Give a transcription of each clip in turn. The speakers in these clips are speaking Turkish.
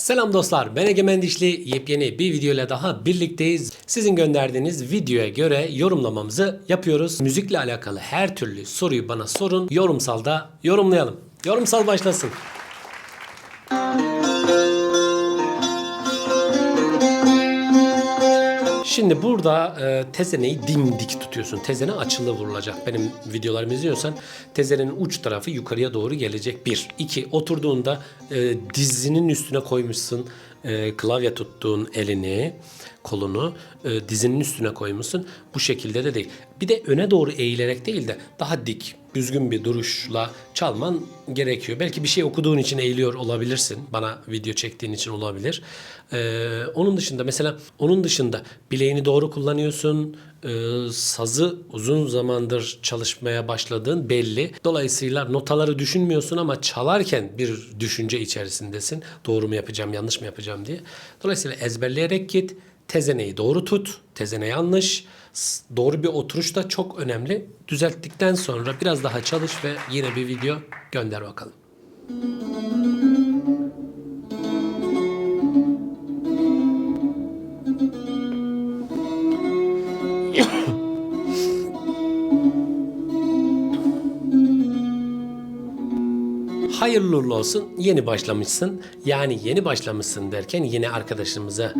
Selam dostlar, ben Egemen Dişli. Yepyeni bir video ile daha birlikteyiz. Sizin gönderdiğiniz videoya göre yorumlamamızı yapıyoruz. Müzikle alakalı her türlü soruyu bana sorun. Yorumsal da yorumlayalım. Yorumsal başlasın. Şimdi burada e, tezeneyi dimdik tutuyorsun. Tezene açılı vurulacak. Benim videolarımı izliyorsan tezenenin uç tarafı yukarıya doğru gelecek. Bir. iki Oturduğunda e, dizinin üstüne koymuşsun e, klavye tuttuğun elini, kolunu e, dizinin üstüne koymuşsun. Bu şekilde de değil. Bir de öne doğru eğilerek değil de daha dik, düzgün bir duruşla çalman gerekiyor. Belki bir şey okuduğun için eğiliyor olabilirsin. Bana video çektiğin için olabilir. Ee, onun dışında mesela onun dışında bileğini doğru kullanıyorsun. Ee, sazı uzun zamandır çalışmaya başladığın belli. Dolayısıyla notaları düşünmüyorsun ama çalarken bir düşünce içerisindesin. Doğru mu yapacağım, yanlış mı yapacağım diye. Dolayısıyla ezberleyerek git. Tezeneyi doğru tut. Tezene yanlış. Doğru bir oturuş da çok önemli. Düzelttikten sonra biraz daha çalış ve yine bir video gönder bakalım. Hayırlı olsun. Yeni başlamışsın. Yani yeni başlamışsın derken yine arkadaşımıza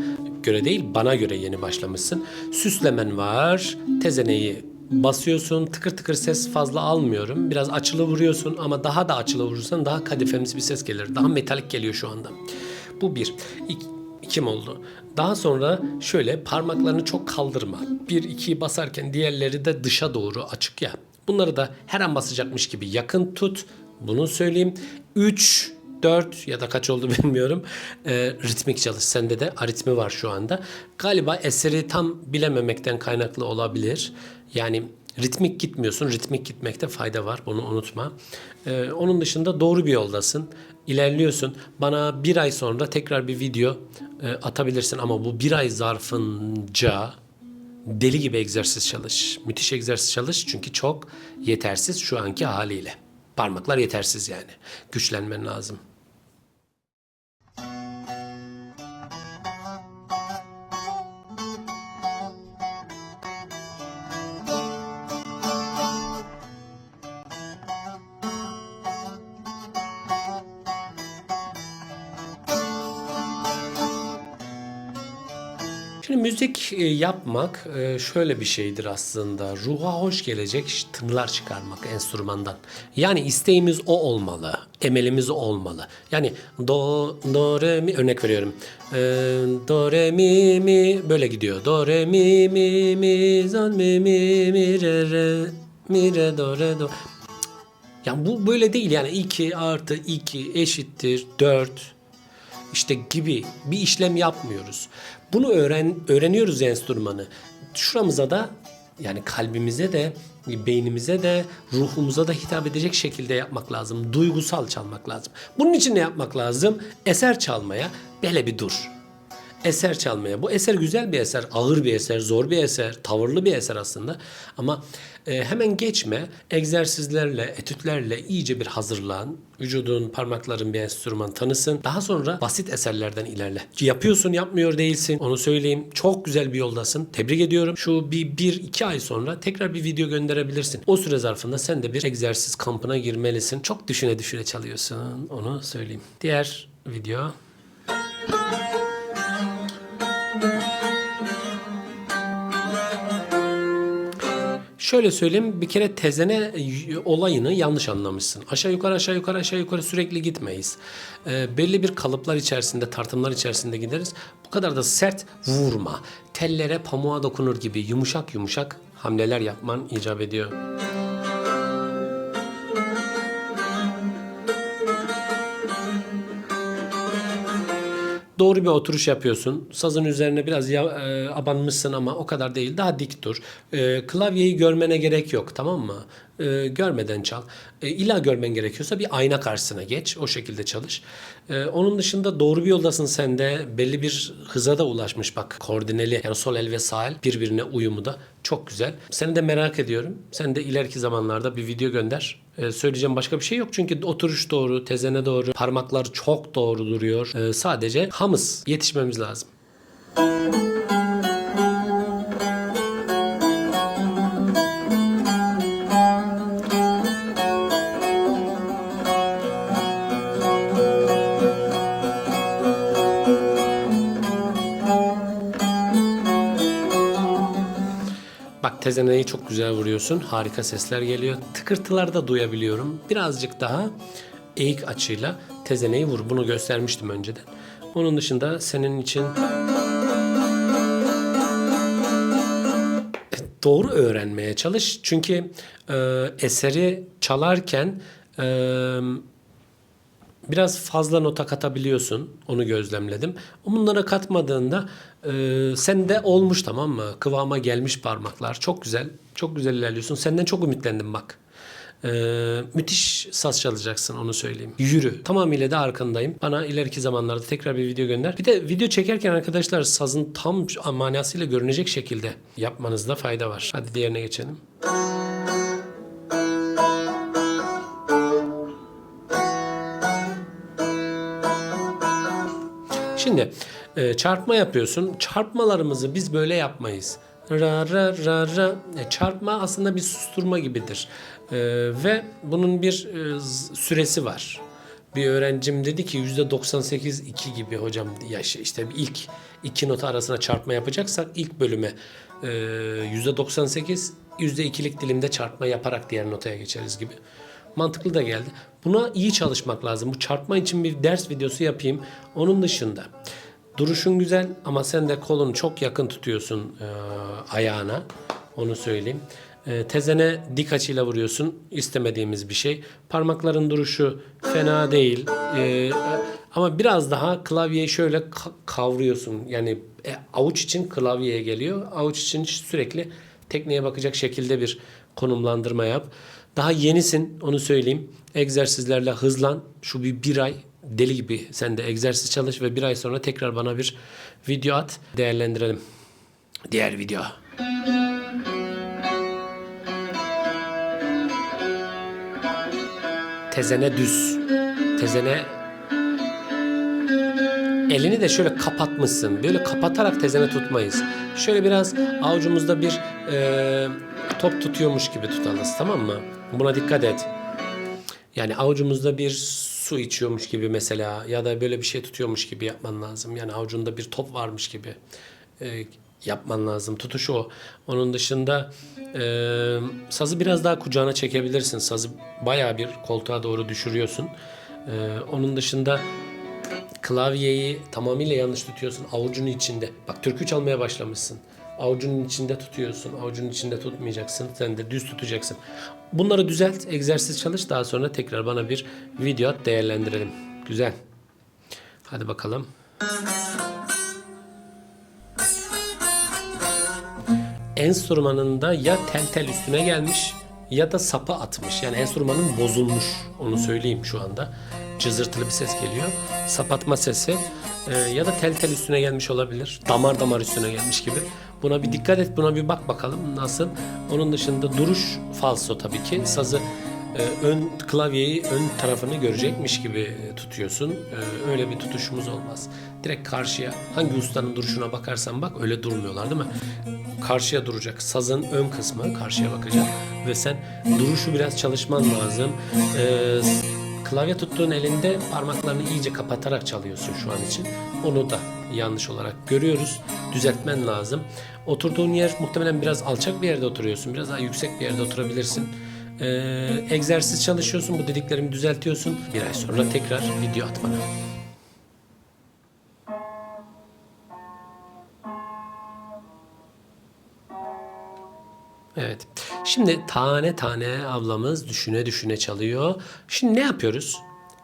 göre değil bana göre yeni başlamışsın. Süslemen var. Tezeneyi basıyorsun. Tıkır tıkır ses fazla almıyorum. Biraz açılı vuruyorsun ama daha da açılı vurursan daha kadifemiz bir ses gelir. Daha metalik geliyor şu anda. Bu bir. İki, kim oldu? Daha sonra şöyle parmaklarını çok kaldırma. Bir ikiyi basarken diğerleri de dışa doğru açık ya. Bunları da her an basacakmış gibi yakın tut. Bunu söyleyeyim. 3, 4 ya da kaç oldu bilmiyorum. Ee, ritmik çalış. Sende de aritmi var şu anda. Galiba eseri tam bilememekten kaynaklı olabilir. Yani ritmik gitmiyorsun. Ritmik gitmekte fayda var. Bunu unutma. Ee, onun dışında doğru bir yoldasın. İlerliyorsun. Bana bir ay sonra tekrar bir video e, atabilirsin ama bu bir ay zarfınca deli gibi egzersiz çalış. Müthiş egzersiz çalış çünkü çok yetersiz şu anki haliyle. Parmaklar yetersiz yani. Güçlenmen lazım. Şimdi müzik e, yapmak e, şöyle bir şeydir aslında. Ruha hoş gelecek tınılar çıkarmak enstrümandan. Yani isteğimiz o olmalı. Emelimiz o olmalı. Yani do, do, re, mi örnek veriyorum. E, do, re, mi, mi böyle gidiyor. Do, re, mi, mi, mi, zan, mi, mi, mi, re, re, mi, re, do, re, do. Yani bu böyle değil yani 2 artı 2 eşittir 4 işte gibi bir işlem yapmıyoruz. Bunu öğren öğreniyoruz enstrümanı. Şuramıza da yani kalbimize de beynimize de ruhumuza da hitap edecek şekilde yapmak lazım. Duygusal çalmak lazım. Bunun için ne yapmak lazım? Eser çalmaya böyle bir dur eser çalmaya. Bu eser güzel bir eser, ağır bir eser, zor bir eser, tavırlı bir eser aslında. Ama e, hemen geçme, egzersizlerle, etütlerle iyice bir hazırlan. Vücudun, parmakların bir enstrüman tanısın. Daha sonra basit eserlerden ilerle. Yapıyorsun, yapmıyor değilsin. Onu söyleyeyim. Çok güzel bir yoldasın. Tebrik ediyorum. Şu bir, bir iki ay sonra tekrar bir video gönderebilirsin. O süre zarfında sen de bir egzersiz kampına girmelisin. Çok düşüne düşüne çalıyorsun. Onu söyleyeyim. Diğer video. Şöyle söyleyeyim bir kere tezene olayını yanlış anlamışsın. Aşağı yukarı aşağı yukarı aşağı yukarı sürekli gitmeyiz. Ee, belli bir kalıplar içerisinde tartımlar içerisinde gideriz. Bu kadar da sert vurma. Tellere pamuğa dokunur gibi yumuşak yumuşak hamleler yapman icap ediyor. Doğru bir oturuş yapıyorsun. Sazın üzerine biraz ya, e, abanmışsın ama o kadar değil. Daha dik dur. E, klavyeyi görmene gerek yok tamam mı? E, görmeden çal. E, illa görmen gerekiyorsa bir ayna karşısına geç. O şekilde çalış. E, onun dışında doğru bir yoldasın sen de. Belli bir hıza da ulaşmış bak. Koordineli yani sol el ve sağ el birbirine uyumu da çok güzel. Seni de merak ediyorum. Sen de ileriki zamanlarda bir video gönder. Ee, söyleyeceğim başka bir şey yok. Çünkü oturuş doğru, tezene doğru, parmaklar çok doğru duruyor. Ee, sadece hamız yetişmemiz lazım. Tezeneyi çok güzel vuruyorsun. Harika sesler geliyor. Tıkırtılar da duyabiliyorum. Birazcık daha eğik açıyla tezeneyi vur. Bunu göstermiştim önceden. Onun dışında senin için doğru öğrenmeye çalış. Çünkü e, eseri çalarken e, biraz fazla nota katabiliyorsun. Onu gözlemledim. Bunlara katmadığında e, sende olmuş tamam mı? Kıvama gelmiş parmaklar. Çok güzel. Çok güzel ilerliyorsun. Senden çok ümitlendim bak. E, müthiş saz çalacaksın onu söyleyeyim. Yürü. Tamamıyla da arkandayım. Bana ileriki zamanlarda tekrar bir video gönder. Bir de video çekerken arkadaşlar sazın tam manasıyla görünecek şekilde yapmanızda fayda var. Hadi diğerine geçelim. Şimdi e, çarpma yapıyorsun. Çarpmalarımızı biz böyle yapmayız. Ra ra ra ra. E, çarpma aslında bir susturma gibidir. E, ve bunun bir e, süresi var. Bir öğrencim dedi ki %98 2 gibi hocam ya şey işte ilk iki nota arasına çarpma yapacaksak ilk bölüme e, %98 %2'lik dilimde çarpma yaparak diğer notaya geçeriz gibi. Mantıklı da geldi. Buna iyi çalışmak lazım. Bu çarpma için bir ders videosu yapayım. Onun dışında duruşun güzel ama sen de kolunu çok yakın tutuyorsun e, ayağına. Onu söyleyeyim. E, tezene dik açıyla vuruyorsun. İstemediğimiz bir şey. Parmakların duruşu fena değil. E, ama biraz daha klavyeyi şöyle ka- kavruyorsun. Yani e, avuç için klavyeye geliyor. Avuç için sürekli tekneye bakacak şekilde bir konumlandırma yap. Daha yenisin onu söyleyeyim. Egzersizlerle hızlan. Şu bir, bir ay deli gibi sen de egzersiz çalış ve bir ay sonra tekrar bana bir video at. Değerlendirelim. Diğer video. Tezene düz. Tezene Elini de şöyle kapatmışsın. Böyle kapatarak tezene tutmayız. Şöyle biraz avucumuzda bir e, top tutuyormuş gibi tutalım tamam mı? Buna dikkat et. Yani avucumuzda bir su içiyormuş gibi mesela ya da böyle bir şey tutuyormuş gibi yapman lazım. Yani avucunda bir top varmış gibi e, yapman lazım. Tutuş o. Onun dışında e, sazı biraz daha kucağına çekebilirsin. Sazı bayağı bir koltuğa doğru düşürüyorsun. E, onun dışında klavyeyi tamamıyla yanlış tutuyorsun avucunun içinde. Bak türkü çalmaya başlamışsın. Avucunun içinde tutuyorsun. Avucunun içinde tutmayacaksın. Sen de düz tutacaksın. Bunları düzelt, egzersiz çalış. Daha sonra tekrar bana bir video at değerlendirelim. Güzel. Hadi bakalım. Enstrümanında ya tel tel üstüne gelmiş ya da sapa atmış. Yani enstrümanın bozulmuş. Onu söyleyeyim şu anda. Cızırtılı bir ses geliyor. Sapatma sesi e, ya da tel tel üstüne gelmiş olabilir. Damar damar üstüne gelmiş gibi. Buna bir dikkat et, buna bir bak bakalım nasıl. Onun dışında duruş falso tabii ki. Sazı e, ön klavyeyi ön tarafını görecekmiş gibi e, tutuyorsun. E, öyle bir tutuşumuz olmaz. Direkt karşıya hangi ustanın duruşuna bakarsan bak öyle durmuyorlar değil mi? Karşıya duracak. Sazın ön kısmı karşıya bakacak ve sen duruşu biraz çalışman lazım. E, klavye tuttuğun elinde parmaklarını iyice kapatarak çalıyorsun şu an için. Onu da yanlış olarak görüyoruz. Düzeltmen lazım. Oturduğun yer muhtemelen biraz alçak bir yerde oturuyorsun. Biraz daha yüksek bir yerde oturabilirsin. Ee, egzersiz çalışıyorsun. Bu dediklerimi düzeltiyorsun. Bir ay sonra tekrar video at Şimdi tane tane ablamız düşüne düşüne çalıyor. Şimdi ne yapıyoruz?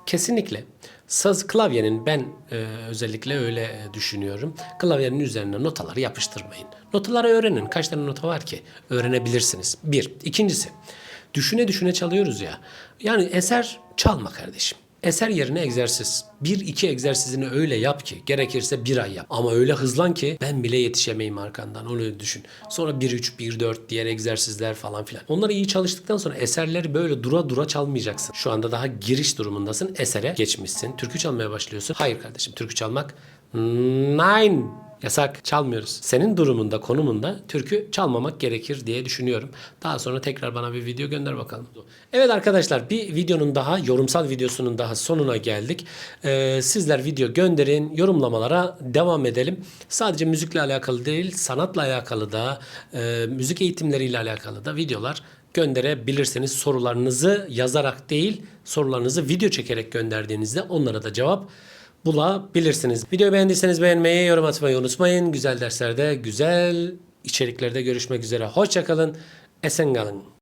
Kesinlikle saz klavyenin ben e, özellikle öyle e, düşünüyorum. Klavyenin üzerine notaları yapıştırmayın. Notaları öğrenin. Kaç tane nota var ki? Öğrenebilirsiniz. Bir. İkincisi. Düşüne düşüne çalıyoruz ya. Yani eser çalma kardeşim. Eser yerine egzersiz. Bir iki egzersizini öyle yap ki gerekirse bir ay yap. Ama öyle hızlan ki ben bile yetişemeyim arkandan onu düşün. Sonra 1-3, 1-4 diğer egzersizler falan filan. Onları iyi çalıştıktan sonra eserleri böyle dura dura çalmayacaksın. Şu anda daha giriş durumundasın. Esere geçmişsin. Türkü çalmaya başlıyorsun. Hayır kardeşim türkü çalmak nine Yasak çalmıyoruz. Senin durumunda, konumunda türkü çalmamak gerekir diye düşünüyorum. Daha sonra tekrar bana bir video gönder bakalım. Evet arkadaşlar bir videonun daha, yorumsal videosunun daha sonuna geldik. Ee, sizler video gönderin, yorumlamalara devam edelim. Sadece müzikle alakalı değil, sanatla alakalı da, e, müzik eğitimleriyle alakalı da videolar gönderebilirsiniz. Sorularınızı yazarak değil, sorularınızı video çekerek gönderdiğinizde onlara da cevap bulabilirsiniz. Videoyu beğendiyseniz beğenmeyi, yorum atmayı unutmayın. Güzel derslerde, güzel içeriklerde görüşmek üzere. Hoşçakalın, esen kalın.